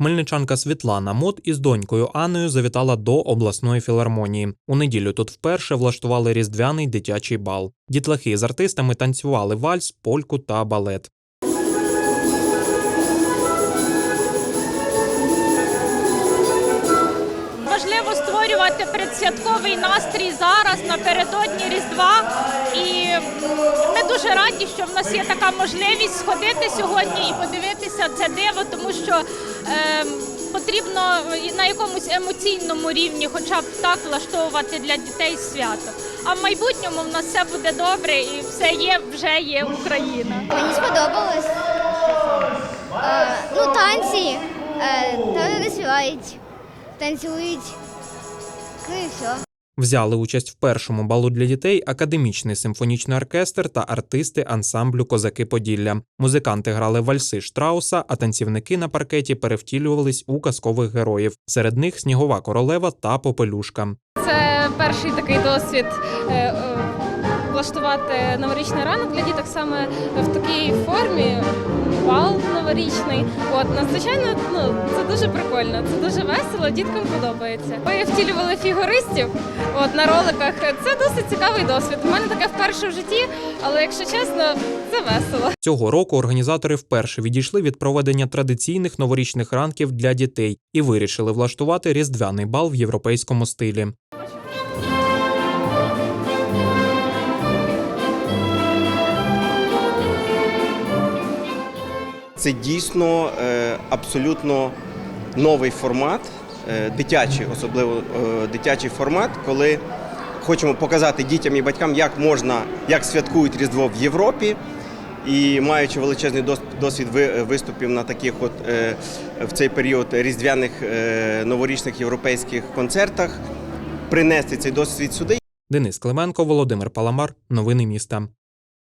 Хмельничанка Світлана Мот із донькою Анною завітала до обласної філармонії. У неділю тут вперше влаштували різдвяний дитячий бал. Дітлахи з артистами танцювали вальс, польку та балет. Важливо створювати предсвятковий настрій зараз напередодні Різдва. І дуже раді, що в нас є така можливість сходити сьогодні і подивитися це диво, тому що е, потрібно на якомусь емоційному рівні, хоча б так влаштовувати для дітей свято. А в майбутньому в нас все буде добре і все є, вже є Україна. Мені сподобалось. Е, ну, танці. Е, там вони співають, танцюють. Ну і все. Взяли участь в першому балу для дітей академічний симфонічний оркестр та артисти ансамблю Козаки Поділля. Музиканти грали вальси Штрауса, а танцівники на паркеті перевтілювались у казкових героїв. Серед них снігова королева та попелюшка. Це перший такий досвід е, е, влаштувати новорічний ранок для діток саме в такій формі. Бал новорічний. От надзвичайно ну це дуже прикольно, це дуже весело, діткам подобається. Ми втілювали фігуристів от на роликах. Це досить цікавий досвід. У мене таке вперше в житті, але якщо чесно, це весело. Цього року організатори вперше відійшли від проведення традиційних новорічних ранків для дітей і вирішили влаштувати різдвяний бал в європейському стилі. Це дійсно е, абсолютно новий формат, е, дитячий, особливо е, дитячий формат, коли хочемо показати дітям і батькам, як можна, як святкують Різдво в Європі. І маючи величезний досвід виступів на таких от в цей період різдвяних новорічних європейських концертах, принести цей досвід сюди Денис Клименко, Володимир Паламар. Новини міста.